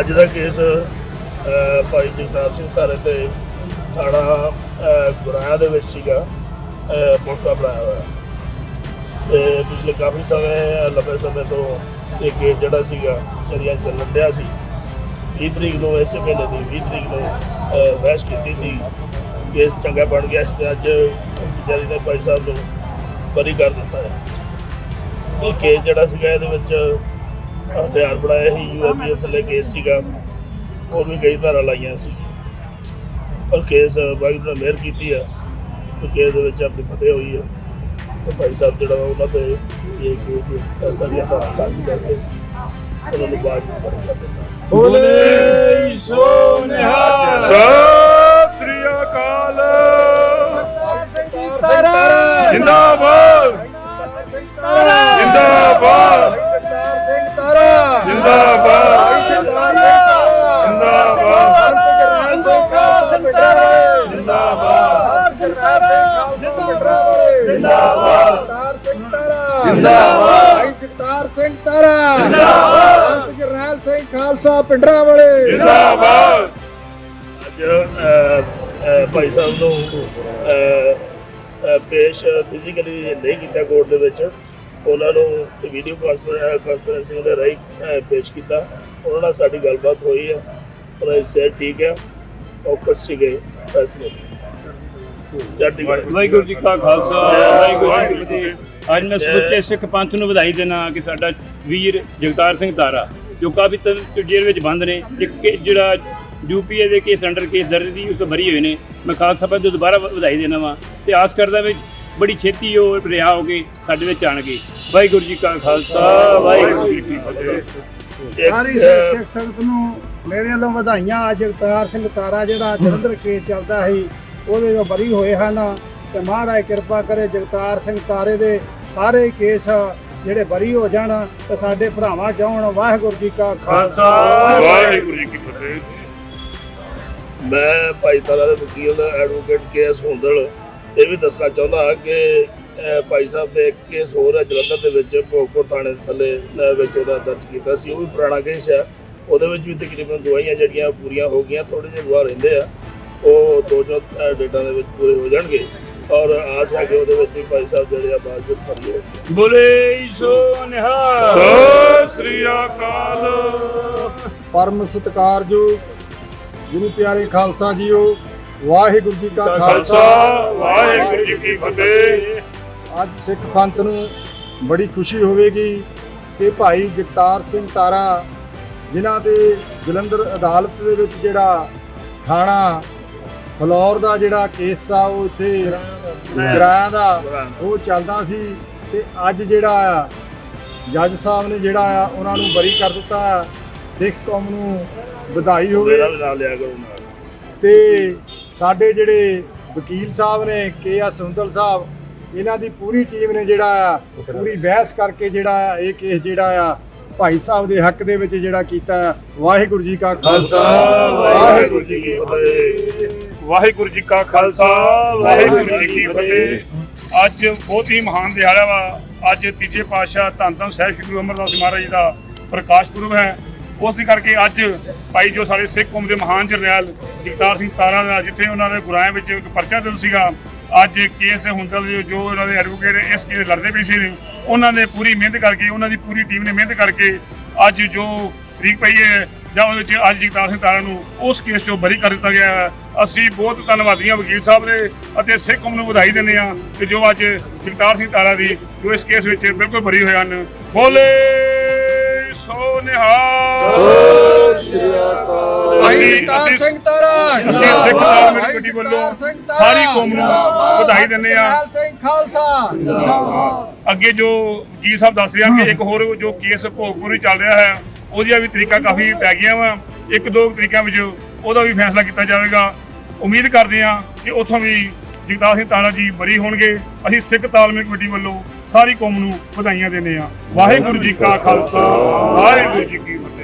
ਅੱਜ ਦਾ ਕੇਸ ਭਾਈ ਜਗਤਾਰ ਸਿੰਘ ਧਾਰੇ ਤੇ ਥਾਣਾ ਗੁਰਾਇਆ ਦੇ ਵਿੱਚ ਸੀਗਾ ਅਹ, ਬਣਾਇਆ ਹੋਇਆ। ਤੇ ਪਿਛਲੇ ਕਾਫੀ ਸਮੇਂ ਲੰਬੇ ਸਮੇਂ ਤੋਂ ਇਹ ਕੇਸ ਜਿਹੜਾ ਸੀਗਾ ਚਰੀਆਂ ਚੱਲਣ ਡਿਆ ਸੀ। 20 ਤਰੀਕ ਨੂੰ ਇਸੇ ਮਹੀਨੇ ਦੀ 20 ਤਰੀਕ ਨੂੰ ਅਹ, ਕੀਤੀ ਸੀ। ਕੇਸ ਚੰਗਾ ਬਣ ਗਿਆ ਸੀ ਤੇ ਅੱਜ ਵਿਚਾਰੀ ਨੇ ਭਾਈ ਸਾਹਿਬ ਨੂੰ ਬਰੀ ਕਰ ਦਿੱਤਾ ਹੈ। ਇਹ ਕੇਸ ਜਿਹੜਾ ਸੀਗਾ ਇਹਦੇ ਵਿੱਚ ਹਥਿਆਰ ਬਣਾਇਆ ਸੀ ਯੂਐਪੀ ਥੱਲੇ ਕੇਸ ਸੀਗਾ। ਉਹ ਵੀ ਕਈ ਧਾਰਾ ਲਾਈਆਂ ਸੀ। ਪਰ ਕੇਸ ਵਾਹਿਗੁਰੂ ਨੇ ਮਿਹਰ ਕੀਤੀ ਆ ਤੇ ਕੇਸ ਦੇ ਵਿੱਚ ਆਪਣੀ ਫਤਿਹ ਹੋਈ ਹੈ ਤੇ ਭਾਈ ਸਾਹਿਬ ਜਿਹੜਾ ਵਾ ਉਹਨਾਂ ਤੇ ਇਹ ਕੇਸ ਦੇ ਸਾਰੀਆਂ ਧਾਰਾ ਖਾਲੀ ਕਰਕੇ ਉਹਨਾਂ ਨੂੰ ਬਾਅਦ ਵਿੱਚ ਬਰੀ ਕਰ ਦਿੱਤਾ ਬੋਲੇ ਸੋ ਨਿਹਾਲ। ਸਤਿ ਸ੍ਰੀ ਅਕਾਲ। ਜਿੰਦਾਬਾਦ। ਸਿੰਘ ਤਾਰਾ। ਜਿੰਦਾਬਾਦ। ਭਾਈ ਜਗਤਾਰ ਸਿੰਘ ਤਾਰਾ। ਜਿੰਦਾਬਾਦ। ਜਰਨੈਲ ਸਿੰਘ ਖਾਲਸਾ ਪਿੰਡਰਾ ਵਾਲੇ। ਜਿੰਦਾਬਾਦ। ਅੱਜ ਅਹ, ਅਹ, ਭਾਈ ਸਾਹਿਬ ਨੂੰ ਅਹ, ਅਹ, ਪੇਸ਼ ਫਿਜ਼ੀਕਲੀ ਨਹੀਂ ਕੀਤਾ ਕੋਰਟ ਦੇ ਵਿੱਚ। ਉਹਨਾਂ ਨੂੰ ਵੀਡੀਓ ਕਾਨਫਰੰਸਿੰਗ ਦੇ ਰਾਹੀਂ ਅਹ, ਪੇਸ਼ ਕੀਤਾ। ਉਹਨਾਂ ਨਾਲ ਸਾਡੀ ਗੱਲਬਾਤ ਹੋਈ ਹੈ। ਉਹਨਾਂ ਦੀ ਸਿਹਤ ਠੀਕ ਹੈ। ਉਹ ਖੁਸ਼ ਸੀਗੇ। ਫੈਸਲੇ ਵਾਹਿਗੁਰੂ ਜੀ ਕਾ ਖਾਲਸਾ ਵਾਹਿਗੁਰੂ ਜੀ ਕੀ ਫਤਿਹ। ਅੱਜ ਮੈਂ ਸਮੁੱਚੇ ਸਿੱਖ ਪੰਥ ਨੂੰ ਵਧਾਈ ਦੇਣਾ ਕਿ ਸਾਡਾ ਵੀਰ ਜਗਤਾਰ ਸਿੰਘ ਤਾਰਾ ਜੋ ਕਾਫੀ ਜੇਲ੍ਹ ਵਿੱਚ ਬੰਦ ਨੇ ਇੱਕ ਜਿਹੜਾ ਯੂਪੀਏ ਦੇ ਕੇਸ ਅੰਡਰ ਕੇਸ ਦਰਜ ਸੀ ਉਸ ਤੋਂ ਬਰੀ ਹੋਏ ਨੇ। ਮੈਂ ਖਾਲਸਾ ਪੰਥ ਨੂੰ ਦੁਬਾਰਾ ਵਧਾਈ ਦੇਣਾ ਵਾਂ ਤੇ ਆਸ ਕਰਦਾ ਵੀ ਬੜੀ ਛੇਤੀ ਉਹ ਰਿਹਾ ਹੋ ਕੇ ਸਾਡੇ ਵਿੱਚ ਆਣਗੇ। ਵਾਹਿਗੁਰੂ ਜੀ ਕਾ ਖਾਲਸਾ ਵਾਹਿਗੁਰੂ ਜੀ ਕੀ ਫਤਿਹ। ਸਾਰੀ ਸਿੱਖ ਸੰਗਤ ਨੂੰ ਮੇਰੇ ਵੱਲੋਂ ਵਧਾਈਆਂ। ਜਗਤਾਰ ਸਿੰਘ ਤਾਰਾ ਜਿਹੜਾ ਜਲੰਧਰ ਕੇਸ ਚੱਲਦਾ ਸੀ ਉਹਦੇ ਜੋ ਬਰੀ ਹੋਏ ਹਨ, ਤੇ ਮਹਾਰਾਜ ਕਿਰਪਾ ਕਰੇ ਜਗਤਾਰ ਸਿੰਘ ਤਾਰੇ ਦੇ ਸਾਰੇ ਕੇਸ ਜਿਹੜੇ ਬਰੀ ਹੋ ਜਾਣ, ਤੇ ਸਾਡੇ ਭਰਾਵਾਂ ਚਾਹਣ ਵਾਹਿਗੁਰੂ ਜੀ ਕਾ ਖਾਲਸਾ। ਵਾਹਿਗੁਰੂ ਜੀ ਕੀ ਫਤਿਹ ਮੈਂ ਭਾਈ ਤਾਰਾ ਦੇ ਵਕੀਲ ਐਡਵੋਕੇਟ ਕੇਐਸ ਹੁੰਦਲ, ਇਹ ਵੀ ਦੱਸਣਾ ਚਾਹੁੰਦਾ ਕਿ ਭਾਈ ਸਾਹਿਬ ਦੇ ਇੱਕ ਕੇਸ ਹੋਰ ਹੈ, ਜਲੰਧਰ ਦੇ ਵਿੱਚ, ਭੋਗਪੁਰ ਥਾਣੇ ਥੱਲੇ ਵਿੱਚ ਉਹਦਾ ਦਰਜ ਕੀਤਾ ਸੀ। ਉਹ ਵੀ ਪੁਰਾਣਾ ਕੇਸ ਹੈ। ਉਹਦੇ ਵਿੱਚ ਵੀ ਤਕਰੀਬਨ ਦਵਾਈਆਂ ਜਿਹੜੀਆਂ ਪੂਰੀਆਂ ਹੋ ਗਈਆਂ ਥੋੜੇ ਜਿਹੇ ਗਵਾਹ ਰਹਿੰਦੇ ਆ। ਉਹ ਦੋ ਚੋ ਡੇਟਾ ਦੇ ਵਿੱਚ ਪੂਰੇ ਹੋ ਜਾਣਗੇ। ਔਰ ਆਸ ਹੈ ਕਿ ਉਹਦੇ ਵਿੱਚ ਵੀ ਭਾਈ ਸਾਹਿਬ ਜਿਹੜੇ ਆ ਬਾਅਦ ਭਰੀ ਹੋਣਗੇ। ਬੋਲੇ ਸੋ ਨਿਹਾਲ। ਸਤਿ ਸ੍ਰੀ ਅਕਾਲ। ਪਰਮ ਸਤਿਕਾਰਯੋਗ ਗੁਰੂ ਪਿਆਰੇ ਖਾਲਸਾ ਜੀਓ ਵਾਹਿਗੁਰੂ ਜੀ ਕਾ ਖਾਲਸਾ। ਵਾਹਿਗੁਰੂ ਜੀ ਕੀ ਫਤਿਹ। ਅੱਜ ਸਿੱਖ ਪੰਥ ਨੂੰ ਬੜੀ ਖੁਸ਼ੀ ਹੋਵੇਗੀ ਕਿ ਭਾਈ ਜਗਤਾਰ ਸਿੰਘ ਤਾਰਾ ਜਿਨ੍ਹਾਂ ਤੇ ਜਲੰਧਰ ਅਦਾਲਤ ਦੇ ਵਿੱਚ ਜਿਹੜਾ ਥਾਣਾ ਫਲੌਰ ਦਾ ਜਿਹੜਾ ਕੇਸ ਆ ਉਹ ਇੱਥੇ ਕਿਰਾਇਆ ਦਾ। ਉਹ ਚੱਲਦਾ ਸੀ ਤੇ ਅੱਜ ਜਿਹੜਾ ਆ ਜੱਜ ਸਾਹਿਬ ਨੇ ਜਿਹੜਾ ਆ ਉਹਨਾਂ ਨੂੰ ਬਰੀ ਕਰ ਦਿੱਤਾ। ਸਿੱਖ ਕੌਮ ਨੂੰ ਵਧਾਈ ਹੋਵੇ। ਤੇ ਸਾਡੇ ਜਿਹੜੇ ਵਕੀਲ ਸਾਹਿਬ ਨੇ ਕੇ ਆ ਸੁੰਦਲ ਸਾਹਿਬ ਇਹਨਾਂ ਦੀ ਪੂਰੀ ਟੀਮ ਨੇ ਜਿਹੜਾ ਆ ਪੂਰੀ ਬਹਿਸ ਕਰਕੇ ਜਿਹੜਾ ਆ ਇਹ ਕੇਸ ਜਿਹੜਾ ਆ ਭਾਈ ਸਾਹਿਬ ਦੇ ਹੱਕ ਦੇ ਵਿੱਚ ਜਿਹੜਾ ਕੀਤਾ। ਵਾਹਿਗੁਰੂ ਜੀ ਕਾ ਖਾਲਸਾ। ਵਾਹਿਗੁਰੂ ਜੀ ਕੀ ਫਤਿਹ। ਵਾਹਿਗੁਰੂ ਜੀ ਕਾ ਖਾਲਸਾ, ਵਾਹਿਗੁਰੂ ਜੀ ਕੀ ਫਤਿਹ। ਅੱਜ ਬਹੁਤ ਹੀ ਮਹਾਨ ਦਿਹਾੜਾ ਵਾ। ਅੱਜ ਤੀਜੇ ਪਾਤਸ਼ਾਹ ਧੰਨ ਧੰਨ ਸਾਹਿਬ ਸ੍ਰੀ ਗੁਰੂ ਅਮਰਦਾਸ ਮਹਾਰਾਜ ਜੀ ਦਾ ਪ੍ਰਕਾਸ਼ ਪੁਰਬ ਹੈ। ਉਸ ਦੇ ਕਰਕੇ ਅੱਜ ਭਾਈ ਜੋ ਸਾਡੇ ਸਿੱਖ ਕੌਮ ਦੇ ਮਹਾਨ ਜਰਨੈਲ ਜਗਤਾਰ ਸਿੰਘ ਤਾਰਾ ਦਾ, ਜਿੱਥੇ ਉਹਨਾਂ ਦੇ ਗੁਰਾਇਆਂ ਵਿੱਚ ਇੱਕ ਪਰਚਾ ਦਿਲ ਸੀਗਾ, ਅੱਜ ਕੇਸ ਹੁੰਦਲ ਜੋ ਉਹਨਾਂ ਦੇ ਐਡਵੋਕੇਟ ਇਸ ਕੇਸ ਲੜਦੇ ਪਏ ਸੀ। ਉਹਨਾਂ ਨੇ ਪੂਰੀ ਮਿਹਨਤ ਕਰਕੇ, ਉਹਨਾਂ ਦੀ ਪੂਰੀ ਟੀਮ ਨੇ ਮਿਹਨਤ ਕਰਕੇ ਅੱਜ ਜੋ ਤਰੀਕ ਪਈ ਹੈ ਜਾਂ ਉਹਦੇ ਵਿੱਚ ਅੱਜ ਜਗਤਾਰ ਸਿੰਘ ਤਾਰਾ ਨੂੰ ਉਸ ਕੇਸ ਚੋਂ ਬਰੀ ਕਰ ਦਿੱਤਾ ਗਿਆ ਹੈ। ਅਸੀਂ ਬਹੁਤ ਧੰਨਵਾਦੀ ਹਾਂ ਵਕੀਲ ਸਾਹਿਬ ਦੇ ਅਤੇ ਸਿੱਖ ਕੌਮ ਨੂੰ ਵਧਾਈ ਦਿੰਦੇ ਹਾਂ ਕਿ ਜੋ ਅੱਜ ਜਗਤਾਰ ਸਿੰਘ ਤਾਰਾ ਦੀ ਜੋ ਇਸ ਕੇਸ ਵਿੱਚ ਬਿਲਕੁਲ ਬਰੀ ਹੋਏ ਹਨ। ਬੋਲੇ ਸੋ ਨਿਹਾਲ। ਭਾਈ ਅਸੀਂ ਜਗਤਾਰ ਅਸੀਂ ਸਿੰਘ ਤਾਰਾ। ਅਸੀਂ ਸਿੱਖ ਧਾਰਮਿਕ ਭਾਈ ਕਮੇਟੀ ਵੱਲੋਂ ਜਗਤਾਰ ਸਿੰਘ ਤਾਰਾ, ਸਾਰੀ ਕੌਮ ਨੂੰ ਵਧਾਈ ਦਿੰਦੇ ਹਾਂ। ਜਰਨੈਲ ਸਿੰਘ ਖਾਲਸਾ। ਅੱਗੇ ਜੋ ਵਕੀਲ ਸਾਹਿਬ ਦੱਸ ਰਹੇ ਕਿ ਇੱਕ ਹੋਰ ਜੋ ਕੇਸ ਭੋਗਪੁਰ ਵਿੱਚ ਚੱਲ ਰਿਹਾ ਹੈ ਉਹਦੀਆਂ ਵੀ ਤਰੀਕਾ ਕਾਫੀ ਪੈ ਗਈਆਂ ਵਾ। ਇੱਕ ਦੋ ਤਰੀਕਾਂ ਵਿੱਚ ਉਹਦਾ ਵੀ ਫੈਸਲਾ ਕੀਤਾ ਜਾਵੇਗਾ। ਉਮੀਦ ਕਰਦੇ ਹਾਂ ਕਿ ਉੱਥੋਂ ਵੀ ਜਗਤਾਰ ਸਿੰਘ ਤਾਰਾ ਜੀ ਬਰੀ ਹੋਣਗੇ। ਅਸੀਂ ਸਿੱਖ ਤਾਲਮੇਲ ਕਮੇਟੀ ਵੱਲੋਂ ਸਾਰੀ ਕੌਮ ਨੂੰ ਵਧਾਈਆਂ ਦਿੰਦੇ ਹਾਂ। ਵਾਹਿਗੁਰੂ ਜੀ ਕਾ ਖਾਲਸਾ, ਵਾਹਿਗੁਰੂ ਜੀ ਕੀ ਫਤਿਹ।